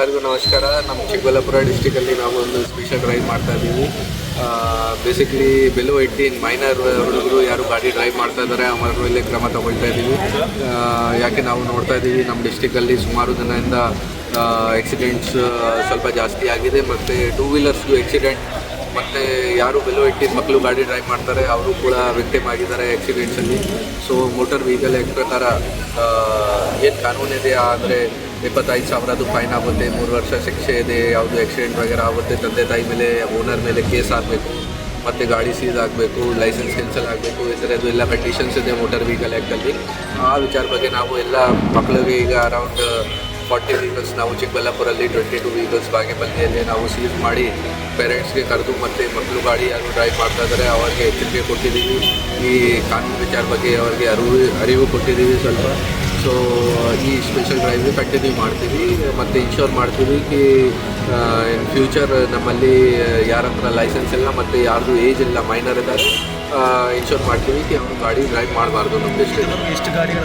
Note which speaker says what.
Speaker 1: ಎಲ್ಲರಿಗೂ ನಮಸ್ಕಾರ. ನಮ್ಮ ಚಿಕ್ಕಬಳ್ಳಾಪುರ ಡಿಸ್ಟಿಕಲ್ಲಿ ನಾವು ಒಂದು ಸ್ಪೆಷಲ್ ಡ್ರೈವ್ ಮಾಡ್ತಾ ಇದ್ದೀವಿ. ಬೇಸಿಕಲಿ ಬೆಲೋ ಏಯ್ಟೀನ್ ಮೈನರ್ ಹುಡುಗರು ಯಾರು ಗಾಡಿ ಡ್ರೈವ್ ಮಾಡ್ತಾ ಇದ್ದಾರೆ ಅವರ ಮೇಲೆ ಕ್ರಮ ತಗೊಳ್ತಾ ಇದ್ದೀವಿ. ಯಾಕೆ ನಾವು ನೋಡ್ತಾ ಇದ್ದೀವಿ, ನಮ್ಮ ಡಿಸ್ಟಿಕಲ್ಲಿ ಸುಮಾರು ದಿನದಿಂದ ಆಕ್ಸಿಡೆಂಟ್ಸ್ ಸ್ವಲ್ಪ ಜಾಸ್ತಿ ಆಗಿದೆ. ಮತ್ತು ಟೂ ವೀಲರ್ಸ್ಗೂ ಆಕ್ಸಿಡೆಂಟ್ ಮತ್ತು ಯಾರು ಬೆಲೋ ಏಯ್ಟೀನ್ ಮಕ್ಕಳು ಗಾಡಿ ಡ್ರೈವ್ ಮಾಡ್ತಾರೆ, ಅವರು ಕೂಡ ವಿಕ್ಟಿಮ್ ಆಗಿದ್ದಾರೆ ಆಕ್ಸಿಡೆಂಟ್ಸಲ್ಲಿ ಸೊ ಮೋಟರ್ ವೆಹಿಕಲ್ ಪ್ರಕಾರ ಏನು ಕಾನೂನಿದೆ, ಆದರೆ ಇಪ್ಪತ್ತೈದು ಸಾವಿರದ್ದು ಫೈನ್ ಆಗುತ್ತೆ, ಮೂರು ವರ್ಷ ಶಿಕ್ಷೆ ಇದೆ, ಯಾವುದು ಆಕ್ಸಿಡೆಂಟ್ ವಗೇರ ಆಗುತ್ತೆ, ತಂದೆ ತಾಯಿ ಮೇಲೆ ಓನರ್ ಮೇಲೆ ಕೇಸ್ ಆಗಬೇಕು. ಮತ್ತು ಗಾಡಿ ಸೀಸ್ ಆಗಬೇಕು ಲೈಸೆನ್ಸ್ ಕ್ಯಾನ್ಸಲ್ ಆಗಬೇಕು, ಈ ಥರದ್ದು ಎಲ್ಲ ಕಂಡೀಷನ್ಸ್ ಇದೆ ಮೋಟರ್ ವೆಹಿಕಲ್ ಆ್ಯಕ್ಟಲ್ಲಿ ಆ ವಿಚಾರ ಬಗ್ಗೆ ನಾವು ಎಲ್ಲ ಮಕ್ಕಳಿಗೆ ಈಗ ಅರೌಂಡ್ ಫಾರ್ಟಿ ವೆಹಿಕಲ್ಸ್ ನಾವು ಚಿಕ್ಕಬಳ್ಳಾಪುರಲ್ಲಿ ಟ್ವೆಂಟಿ ಟು ವೆಹಿಕಲ್ಸ್ ಬಾಗೇಪಲ್ಲಿಯಲ್ಲಿ ನಾವು ಸೀಸ್ ಮಾಡಿ ಪೇರೆಂಟ್ಸ್ಗೆ ಕರೆದು ಮತ್ತು ಮಕ್ಕಳು ಗಾಡಿ ಯಾರು ಡ್ರೈವ್ ಮಾಡ್ತಾ ಇದ್ದಾರೆ, ಅವರಿಗೆ ಎಚ್ಚರಿಕೆ ಕೊಟ್ಟಿದ್ದೀವಿ. ಈ ಕಾನೂನು ವಿಚಾರ ಬಗ್ಗೆ ಅವರಿಗೆ ಅರಿವು ಅರಿವು ಕೊಟ್ಟಿದ್ದೀವಿ ಸ್ವಲ್ಪ. ಸೊ ಈ ಸ್ಪೆಷಲ್ ಡ್ರೈವ್ ಕಂಟಿನ್ಯೂ ಮಾಡ್ತೀವಿ. ಮತ್ತು ಇನ್ಶೋರ್ ಮಾಡ್ತೀವಿ ಕಿ ಇನ್ ಫ್ಯೂಚರ್ ನಮ್ಮಲ್ಲಿ ಯಾರ ಹತ್ರ ಲೈಸೆನ್ಸ್ ಇಲ್ಲ ಮತ್ತು ಯಾರ್ದು ಏಜ್ ಇಲ್ಲ ಮೈನರ್ ಇದ್ದಾರೆ ಇನ್ಶೋರ್ ಮಾಡ್ತೀವಿ ಕಿ, ಅವರು ಗಾಡಿ ಡ್ರೈವ್ ಮಾಡಬಾರ್ದು ನಮ್ಗೆ
Speaker 2: ಎಷ್ಟು ಗಾಡಿಗಳು